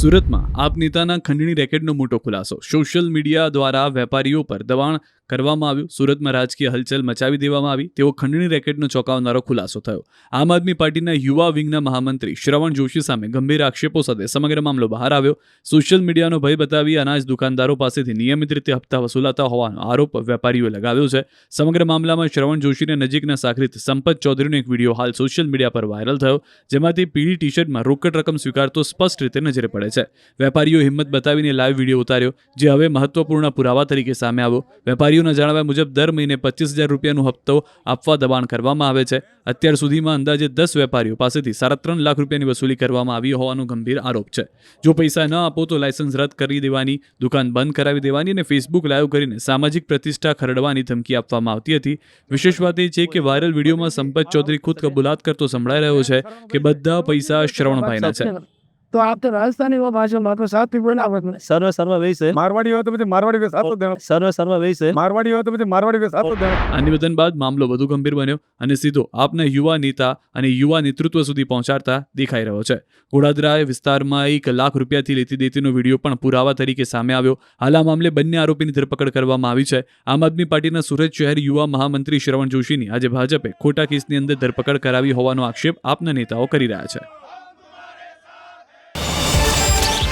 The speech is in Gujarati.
સુરતમાં આપ નેતાના ખંડણી રેકેટનો મોટો ખુલાસો. સોશિયલ મીડિયા દ્વારા વેપારીઓ પર દબાણ કરવામાં આવ્યું. સુરતમાં રાજકીય હલચલ મચાવી દેવામાં આવી. તેવો ખંડણી રેકેટનો ચોંકાવનારો ખુલાસો થયો. આમ આદમી પાર્ટીના યુવા વિંગના મહામંત્રી શ્રવણ જોશી સામે ગંભીર આક્ષેપો સાથે સમગ્ર મામલો બહાર આવ્યો. સોશિયલ મીડિયાનો ભય બતાવી અનાજ દુકાનદારો પાસેથી નિયમિત રીતે હપ્તા વસૂલાતા હોવાનો આરોપ વેપારીઓએ લગાવ્યો છે. સમગ્ર મામલામાં શ્રવણ જોશીને નજીકના સાખરીત સંપત ચૌધરીનો એક વીડિયો હાલ સોશિયલ મીડિયા પર વાયરલ થયો. જેમાંથી પીળી ટી શર્ટમાં રોકડ રકમ સ્વીકારતો સ્પષ્ટ રીતે નજરે પડે છે. વેપારીઓ હિંમત બતાવીને લાઈવ વીડિયો ઉતાર્યો, જે હવે મહત્વપૂર્ણ પુરાવા તરીકે સામે આવ્યો. વેપારીઓના જણાવ્યા મુજબ, દર મહિને પચીસ હજાર રૂપિયાનો હપ્તો આપવા દબાણ કરવામાં આવે છે. અત્યાર સુધીમાં અંદાજે દસ વેપારીઓ પાસેથી સાડા ત્રણ લાખ રૂપિયાની વસૂલી કરવામાં આવી હોવાનો ગંભીર આરોપ છે. જો પૈસા ન આપો તો લાયસન્સ રદ કરી દેવાની, દુકાન બંધ કરાવી દેવાની અને ફેસબુક લાઈવ કરીને સામાજિક પ્રતિષ્ઠા ખરડવાની ધમકી આપવામાં આવતી હતી. વિશેષ વાત એ છે કે વાયરલ વિડીયોમાં સંપત ચૌધરી ખુદ કબૂલાત કરતો સંભળાઈ રહ્યો છે કે બધા પૈસા શ્રવણભાઈના છે. તો આપ તો રાજસ્થાની ભાષા માત્ર સાત પીપળના આવડત સર્વ સર્વ વેસ મારવાડી હોય તો પછી મારવાડી વેસ આપતો દેણો. સર્વ સર્વ વેસ મારવાડી હોય તો પછી મારવાડી વેસ આપતો દેણો. આ નિવેદન બાદ મામલો વધુ ગંભીર બન્યો અને સીધો આપના યુવા નેતા અને યુવા નેતૃત્વ સુધી પહોંચાડતા દેખાઈ રહ્યો છે. ગોડાદરા વિસ્તારમાં એક લાખ રૂપિયાથી લેતી દેતીનો વીડિયો પણ પુરાવા તરીકે સામે આવ્યો. હાલ આ મામલે બંને આરોપીની ધરપકડ કરવામાં આવી છે. આમ આદમી પાર્ટીના સુરત શહેર યુવા મહામંત્રી શ્રવણ જોશીની આજે ભાજપે ખોટા કેસની અંદર ધરપકડ કરાવી હોવાનો આક્ષેપ આપના નેતાઓ કરી રહ્યા છે.